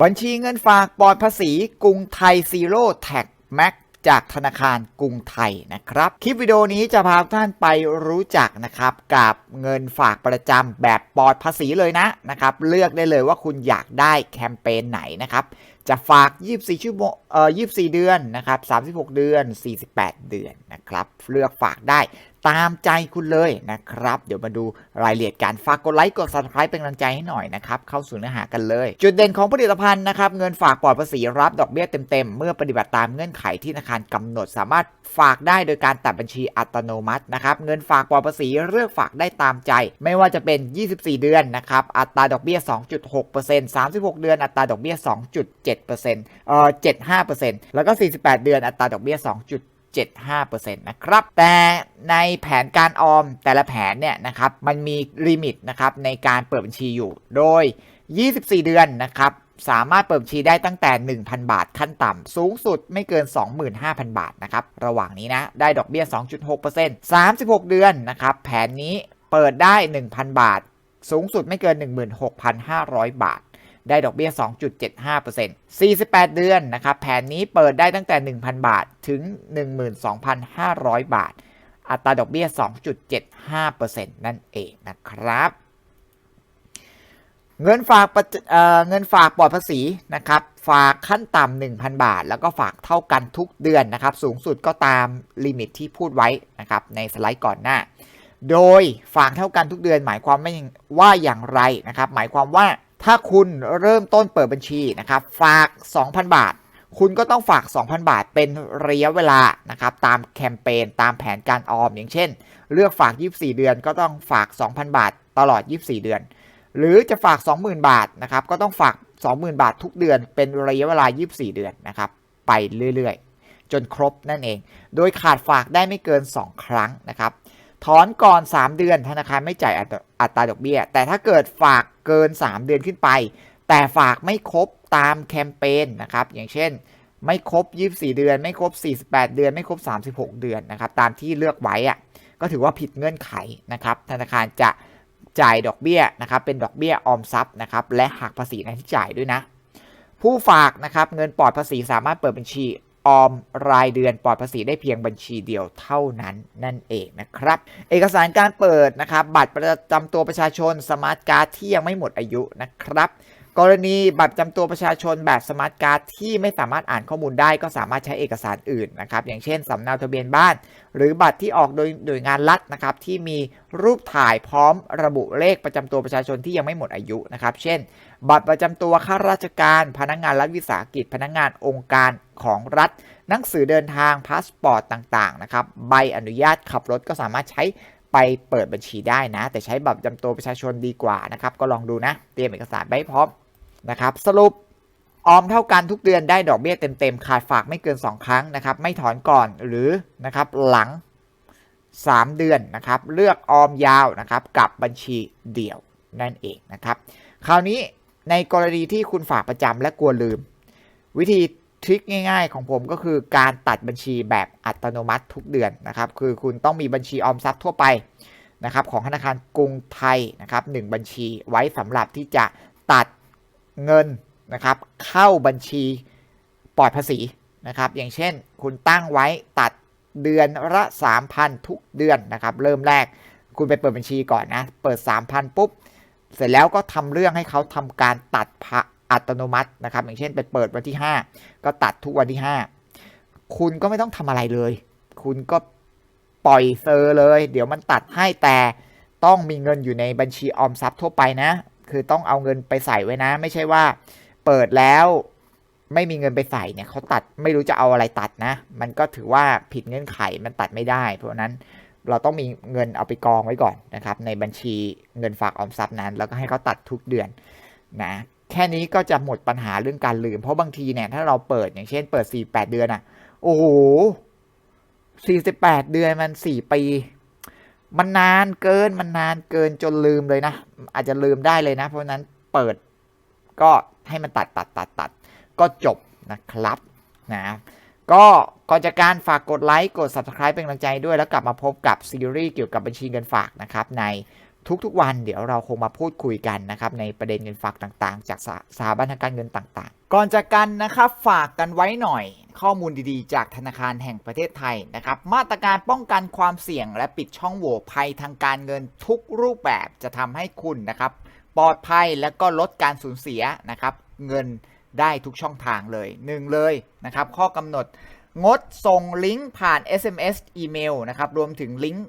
บัญชีเงินฝากปลอดภาษีกรุงไทยซีโร่แท็กแม็กจากธนาคารกรุงไทยนะครับ คลิปวิดีโอนี้จะพาทุกท่านไปรู้จักนะครับกับเงินฝากประจำแบบปลอดภาษีเลยนะนะครับ เลือกได้เลยว่าคุณอยากได้แคมเปญไหนนะครับจะฝาก 24 ชั่วโมงเอ่อ24 เดือนนะครับ 36 เดือน 48 เดือนนะครับ เลือกฝากได้ตามใจคุณเลยนะครับ เดี๋ยวมาดูรายละเอียดการฝากกดไลค์กด subscribe เป็นกำลังใจให้หน่อยนะครับ เข้าสู่เนื้อหากันเลย จุดเด่นของผลิตภัณฑ์นะครับ เงินฝากปลอดภาษีรับดอกเบี้ยเต็มๆ เมื่อปฏิบัติตามเงื่อนไขที่ธนาคารกำหนด สามารถฝากได้โดยการตัดบัญชีอัตโนมัตินะครับ เงินฝากปลอดภาษีเลือกฝากได้ตามใจ ไม่ว่าจะเป็น 24 เดือนนะครับ อัตราดอกเบี้ย 2.6% 36 เดือน อัตราดอกเบี้ย 2.7 7เอ่อ75%แล้วก็ 48 เดือนอัตราดอกเบี้ย 2. 75%นะครับ แต่ในแผนการออมแต่ละแผนเนี่ยนะครับ มันมีลิมิตนะครับในการเปิดบัญชีอยู่ โดย 24 เดือนนะครับ สามารถเปิดบัญชีได้ตั้งแต่ 1,000 บาทขั้นต่ำ สูงสุดไม่เกิน 25,000 บาทนะครับ ระหว่างนี้นะ ได้ดอกเบี้ย 2.6% 36 เดือนนะครับ แผนนี้เปิดได้ 1,000 บาท สูงสุดไม่เกิน 16,500 บาท ได้ดอกเบี้ย 2.75% 48 เดือนนะครับ แผนนี้เปิดได้ตั้งแต่ 1,000 บาทถึง 12,500 บาท อัตราดอกเบี้ย 2.75%นั่นเองนะครับ เงินฝากเเงินฝากปลอดภาษีนะครับ ฝากขั้นต่ำ1,000 บาท แล้วก็ฝากเท่ากันทุกเดือนนะครับ สูงสุดก็ตามลิมิตที่พูดไว้นะครับในสไลด์ก่อนหน้า โดยฝากเท่ากันทุกเดือน หมายความว่าอย่างไรนะครับ หมายความว่า ถ้าคุณเริ่มต้นเปิดบัญชีนะครับ ฝาก 2,000 บาท คุณก็ต้องฝาก 2,000 บาท เป็นระยะเวลานะครับ ตามแคมเปญตามแผนการออม อย่างเช่น เลือกฝาก 24 เดือนก็ต้องฝาก 2,000 บาท ตลอด 24 เดือน หรือจะฝาก 20,000 บาทนะครับ ก็ต้องฝาก 20,000 บาททุกเดือน เป็นระยะเวลา 24 เดือนนะครับ ไปเรื่อยๆ จนครบนั่นเอง โดยขาดฝากได้ไม่เกิน 2 ครั้งนะครับ ถอนก่อน 3 เดือนธนาคารไม่จ่ายอัตอัตราดอกเบี้ย แต่ถ้าเกิดฝากเกิน 3 เดือนขึ้นไป แต่ฝากไม่ครบตามแคมเปญนะครับ อย่างเช่น ไม่ครบ 24 เดือน ไม่ครบ 48 เดือน ไม่ครบ 36 เดือนนะครับ ตามที่เลือกไว้อะก็ถือว่าผิดเงื่อนไขนะครับ ธนาคารจะจ่ายดอกเบี้ยนะครับ เป็นดอกเบี้ยออมทรัพย์นะครับ และหักภาษีในที่จ่ายด้วยนะ ผู้ฝากนะครับ เงินปลอดภาษีสามารถเปิดบัญชี ออมรายเดือนปลอดภาษีได้เพียงบัญชีเดียวเท่านั้นนั่นเองนะครับ เอกสารการเปิดนะครับบัตรประจำตัวประชาชนสมาร์ทการ์ดที่ยังไม่หมดอายุนะครับ กรณีบัตรประจำตัวประชาชนแบบสมาร์ทการ์ดที่ไม่สามารถอ่านข้อมูลได้ก็สามารถใช้เอกสารอื่นนะครับอย่างเช่นสำเนาทะเบียนบ้าน หรือบัตรที่ออกโดยหน่วยงานรัฐนะครับที่มีรูปถ่ายพร้อมระบุเลขประจำตัวประชาชนที่ยังไม่หมดอายุนะครับ เช่น บัตรประจำตัวข้าราชการ พนักงานรัฐวิสาหกิจ พนักงานองค์การ ของรัฐ หนังสือเดินทางพาสปอร์ตต่างๆนะครับใบอนุญาตขับรถก็สามารถใช้ไปเปิดบัญชีได้นะ แต่ใช้บัตรประจำตัวประชาชนดีกว่านะครับก็ลองดูนะ เตรียมเอกสารไว้พร้อมนะครับสรุปออมเท่ากันทุกเดือนได้ดอกเบี้ยเต็มๆ ขาดฝากไม่เกิน 2 ครั้งนะครับ ไม่ถอนก่อนหรือนะครับหลัง 3 เดือนนะครับ เลือกออมยาวนะครับกับบัญชีเดี่ยวนั่นเองนะครับ คราวนี้ในกรณีที่คุณฝากประจำและกลัวลืม วิธี ทริคง่ายๆของผมก็คือการตัดบัญชีแบบอัตโนมัติทุกเดือนนะครับ คือคุณต้องมีบัญชีออมทรัพย์ทั่วไปนะครับของธนาคารกรุงไทยนะครับหบัญชีไว้สำหรับที่จะตัดเงินนะครับ เข้าบัญชีปลอดภาษีนะครับ อย่างเช่น คุณตั้งไว้ตัดเดือนละ 3,000 ทุกเดือนนะครับ เริ่มแรกคุณไปเปิดบัญชีก่อนนะ เปิด 3,000 ปุ๊บ เสร็จแล้วก็ทำเรื่องให้เขาทำการตัดพระ อัตโนมัตินะครับอย่างเช่นไปเปิดวันที่ 5 ก็ตัดทุกวันที่ 5 คุณก็ไม่ต้องทำอะไรเลย คุณก็ปล่อยเซอร์เลย เดี๋ยวมันตัดให้แต่ต้องมีเงินอยู่ในบัญชีออมทรัพย์ทั่วไปนะ คือต้องเอาเงินไปใส่ไว้นะ ไม่ใช่ว่าเปิดแล้วไม่มีเงินไปใส่เนี่ยเขาตัดไม่รู้จะเอาอะไรตัดนะ มันก็ถือว่าผิดเงื่อนไขมันตัดไม่ได้ เพราะนั้นเราต้องมีเงินเอาไปกองไว้ก่อนนะครับ ในบัญชีเงินฝากออมทรัพย์นั้น แล้วก็ให้เขาตัดทุกเดือนนะ แค่นี้ก็จะหมดปัญหาเรื่องการลืม เพราะบางทีเนี่ยถ้าเราเปิดอย่างเช่น เปิด 48 เดือนอะ่ะ โอ้โห 48 เดือนมัน 4 ปี มันนานเกิน มันนานเกินจนลืมเลยนะ อาจจะลืมได้เลยนะ เพราะนั้นเปิดก็ให้มันตัดตัดตัดตัดก็จบนะครับนะก็ก่อนจากการฝากกดไลค์ กด subscribe เป็นกำลังใจด้วยแล้วกลับมาพบกับซีรีส์เกี่ยวกับบัญชีเงินฝากนะครับใน ทุกๆวันเดี๋ยวเราคงมาพูดคุยกันนะครับในประเด็นเงินฝากต่างๆ จากสถาบันทางการเงินต่างๆ ก่อนจากกันนะครับฝากกันไว้หน่อย ข้อมูลดีๆ จากธนาคารแห่งประเทศไทยนะครับมาตรการป้องกันความเสี่ยง และปิดช่องโหว่ภัยทางการเงินทุกรูปแบบจะทำให้คุณนะครับปลอดภัยและก็ลดการสูญเสียนะครับเงินได้ทุกช่องทางเลยหนึ่งเลยนะครับข้อกำหนดงดส่งลิงก์ผ่าน SMS อีเมลนะครับรวมถึงลิงก์